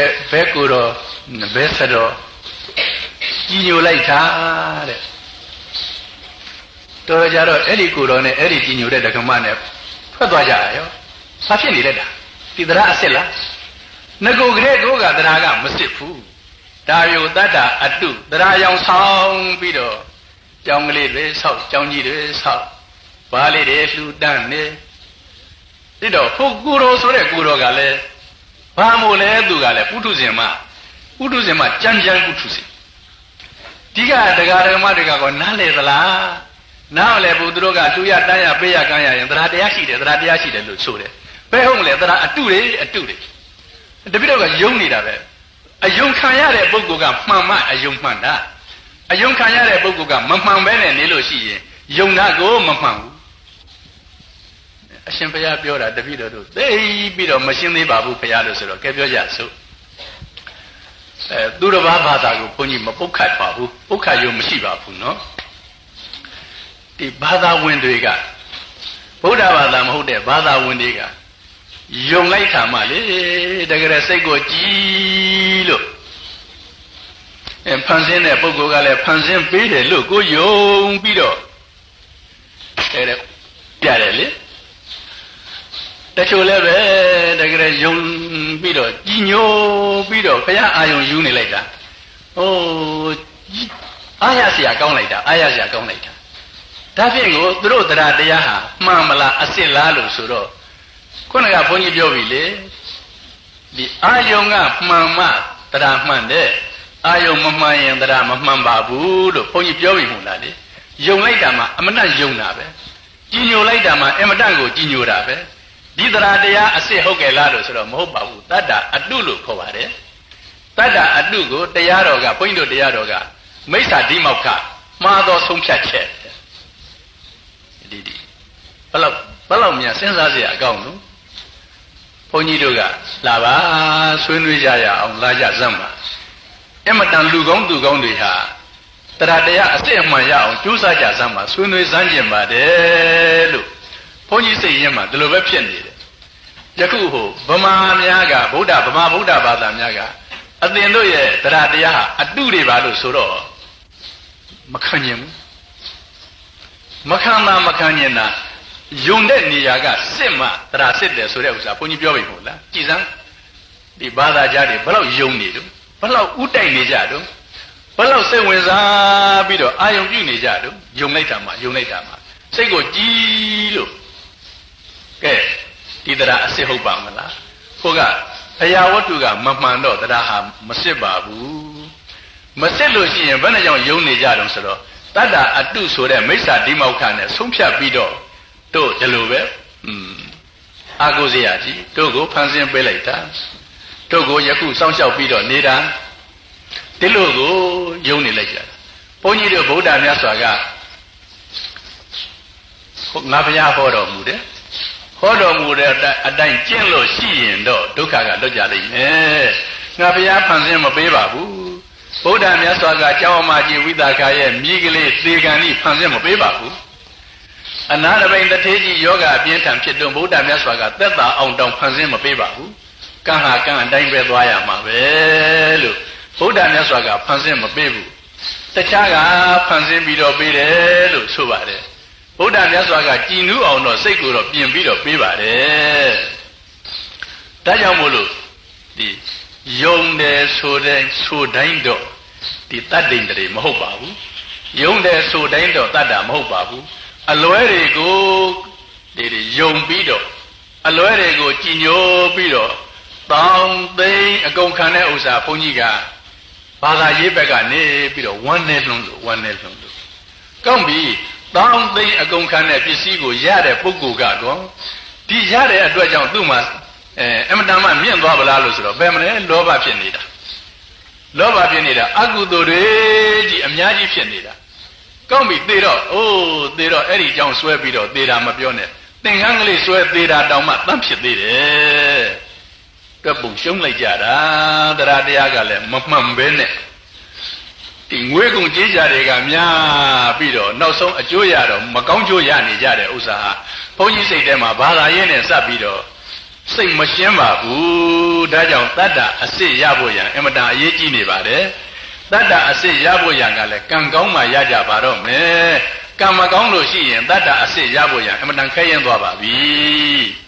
ယ်ဘယ်ကိုတော့ဘယ်ဆက်တော့ကြီးညိုလိုက်တာတဲ့တော်ကြတော့အဲ့ဒီကိုတော်နဲ့အဲ့ဒီကြီးညိုတဲ့ဒကမနဲ့ထွက်သွားကြရရောဘာဖြစ်နေလဲတာဒီတရားအစ်စ်လားငကိုကလေးကိုကတရားကမစစ်ဘူးဒါယုတတ္တအတုတရားရောင်ဆောင်ပြီးတော့ကြောင်းကလေးတွေဆောက်ကြောင်းကြီးတွေဆောက်ဘာလေးတွေလှူဒန်းနေဒီတော့ဖုတ်ကူတော်ဆိုတဲ့ကူတော်ကလည်း ဘာမို့လဲသူကလည်းပုထုဇဉ်မပုထုဇဉ်မကြမ်းကြမ်းပုထုဇဉ်ဒီကတရားဓမ္မတွေကကောနားလေသလားနားမလဲဘူးသူတို့ကသူရတန်းရပေးရကမ်းရရင်တရားတရားရှိတယ်တရားတရားရှိတယ်လို့ဆိုတယ်ဘယ်ဟုတ်မလဲတရားအတုတွေအတုတွေတပိတော့ကယုံနေတာပဲအယုံခံရတဲ့ပုဂ္ဂိုလ်ကမှန်မှအယုံမှန်တာအယုံခံရတဲ့ပုဂ္ဂိုလ်ကမမှန်ပဲနဲ့နေလို့ရှိရင်ယုံတာကိုမမှန်ဘူး အရှင်ဘုရားပြောတာတပည့်တော်တို့သိပြီးတော့မရှင်းသေးပါဘူးဘုရားလို့ဆိုတော့ကဲပြောကြစို့အဲသူတစ်ပါးဘာသာကိုဘုန်းကြီးမပုတ်ခတ်ပါဘူးပုတ်ခတ်ရုံမရှိပါဘူးနော်ဒီဘာသာဝင်တွေကဗုဒ္ဓဘာသာမဟုတ်တဲ့ဘာသာဝင်တွေကယုံလိုက်တာမှလေတကယ်စိတ်ကိုကြည်လို့အဲဖန်ဆင်းတဲ့ပုဂ္ဂိုလ်ကလည်းဖန်ဆင်းပေးတယ်လို့ကိုယုံပြီးတော့အဲပြတယ်လေ ချို့လည်းပဲတကယ်ယုံပြီးတော့ကြီးညိုပြီးတော့ဘုရားအာယုံယူနေလိုက်တာဟိုအာရစရာကောင်းလိုက်တာအာရစရာကောင်းလိုက်တာဒါဖြင့်ကိုသူတို့တရားတရားဟာမှန်မလားအစ်စ်လားလို့ဆိုတော့ခုနကဘုန်းကြီးပြောပြီလေဒီအာယုံကမှန်မှတရားမှန်တယ်အာယုံမမှန်ရင်တရားမမှန်ပါဘူးလို့ဘုန်းကြီးပြောပြီမဟုတ်လားလေယုံလိုက်တာမှအမတန်ယုံတာပဲကြီးညိုလိုက်တာမှအမတန်ကိုကြီးညိုတာပဲ ဒီတရားတရားအစ်စ်ဟုတ်ကဲ့လားလို့ဆိုတော့မဟုတ်ပါဘူးတတ္တအတုလို့ခေါ်ပါတယ်တတ္တအတုကိုတရားတော်ကဘုန်းကြီးတို့တရားတော်ကမိစ္ဆာဓိမောက္ခမှားသောဆုံးဖြတ်ချက်ဒီဒီဘလောက်ဘလောက်များစဉ်းစားစရာအကောင်းနော်ဘုန်းကြီးတို့ကလာပါဆွေးနွေးကြရအောင်လာကြစမ်းပါအမတန်လူကောင်းသူကောင်းတွေဟာတရားတရားအစစ်အမှန်ရအောင်ကြိုးစားကြစမ်းပါဆွေးနွေးစမ်းကျင်ပါတယ်လို့ ဘုန်းကြီးစိတ်ရင်းမှာဒီလိုပဲဖြစ်နေတယ်ယခုဟိုဗမာများကဗုဒ္ဓဗမာဗုဒ္ဓဘာသာများကအသင်တို့ရဲ့တရားတရားဟာအတုတွေပါလို့ဆိုတော့မခံကျင်ဘူးမခံတာမခံကျင်တာယုံတဲ့နေရာကစစ်မှတရားစစ်တယ်ဆိုတဲ့ဥစ္စာဘုန်းကြီးပြောပြီမဟုတ်လားကြည်စမ်းဒီဘာသာကြားတွေဘယ်လောက်ယုံနေတော့ဘယ်လောက်ဥတိုက်နေကြတော့ဘယ်လောက်စိတ်ဝင်စားပြီးတော့အာယုံပြုနေကြတော့ယုံလိုက်တာမှယုံလိုက်တာမှစိတ်ကိုကြည်လို့ကဲ ဒီတရားအစစ်ဟုတ်ပါမလားကိုကဘုရားဝတ္ထုကမမှန်တော့တရားဟာမစစ်ပါဘူးမစစ်လို့ရှိရင်ဘယ်နဲ့ကြောင့်ယုံနေကြတော့ဆိုတော့တတ္တအတုဆိုတဲ့မိစ္ဆာဒီမောက္ခနဲ့ဆုံးဖြတ်ပြီးတော့တို့ဒီလိုပဲอืมအာကိုစရာကြီးတို့ကိုဖန်ဆင်းပေးလိုက်တာတို့ကိုယခုစောင့်ရှောက်ပြီးတော့နေတာဒီလိုကိုယုံနေလိုက်ကြတာဘုန်းကြီးတို့ဗုဒ္ဓမြတ်စွာကငါဘုရားဟောတော်မူတယ် ဟောတော်မူတဲ့အတိုင်းကျင့်လို့ရှိရင်တော့ဒုက္ခကလွတ်ကြလိမ့်မယ်ငါဘုရားဖန်ဆင်းမပေးပါဘူးဗုဒ္ဓမြတ်စွာကကျောင်းအမကြီးဝိသကာရဲ့မိကလေးသေကံဤဖန်ဆင်းမပေးပါဘူးအနာတပိန်တထေးကြီးယောဂအပြင်းထန်ဖြစ်တော့ဗုဒ္ဓမြတ်စွာကသက်သာအောင်တောင်ဖန်ဆင်းမပေးပါဘူးကံဟာကံအတိုင်းပဲသွားရမှာပဲလို့ဗုဒ္ဓမြတ်စွာကဖန်ဆင်းမပေးဘူးတခြားကဖန်ဆင်းပြီးတော့ပေးတယ်လို့ဆိုပါတယ် ဗုဒ္ဓမြတ်စွာကကြည်နူးအောင်တော့စိတ်ကိုတော့ပြင်ပြီးတော့ပေးပါတယ်ဒါကြောင့်မို့လို့ဒီယုံတယ်ဆိုတဲ့ဆိုတိုင်းတော့ဒီတတ်တိန်တည်းမဟုတ်ပါဘူးယုံတယ်ဆိုတိုင်းတော့တတ်တာမဟုတ်ပါဘူးအလွဲတွေကိုဒီဒီယုံပြီးတော့အလွဲတွေကိုကြည်ညိုပြီးတော့တောင်းသိမ်းအကုန်ခံတဲ့ဥစ္စာဘုန်းကြီးကဘာသာရေးဘက်ကနေပြီးတော့ဝမ်းနဲ့လုံးလို့ဝမ်းနဲ့လုံးလို့ကောင်းပြီ တောင်းသိမ်းအကုန်ခံတဲ့ပစ္စည်းကိုရတဲ့ပုဂ္ဂိုလ်ကတော့ဒီရတဲ့အတွက်ကြောင့်သူ့မှာအဲအမတန်မှမြင့်သွားဗလားလို့ဆိုတော့ဘယ်မလဲလောဘဖြစ်နေတာလောဘဖြစ်နေတာအကုသိုလ်တွေကြီးအများကြီးဖြစ်နေတာကောင်းပြီသေတော့အိုးသေတော့အဲ့ဒီအကြောင်းဆွဲပြီးတော့သေတာမပြောနဲ့သင်္ကန်းကလေးဆွဲသေတာတောင်မှတန့်ဖြစ်သေးတယ်တွက်ပုံရှုံးလိုက်ကြတာတရားတရားကလည်းမမှန်ပဲနဲ့ ဒီငွေကုန်ကြေးကြတွေကများပြီးတော့နောက်ဆုံးအကျိုးရတော့မကောင်းကျိုးရနေကြတဲ့ဥစ္စာဟာဘုန်းကြီးစိတ်ထဲမှာဘာသာရေးနဲ့စပ်ပြီးတော့စိတ်မရှင်းပါဘူးဒါကြောင့်တတ္တအစစ်ရဖို့ရန်အင်မတန်အရေးကြီးနေပါတယ်တတ္တအစစ်ရဖို့ရန်ကလည်းကံကောင်းမှရကြပါတော့မယ်ကံမကောင်းလို့ရှိရင်တတ္တအစစ်ရဖို့ရန်အင်မတန်ခဲရင်သွားပါပြီ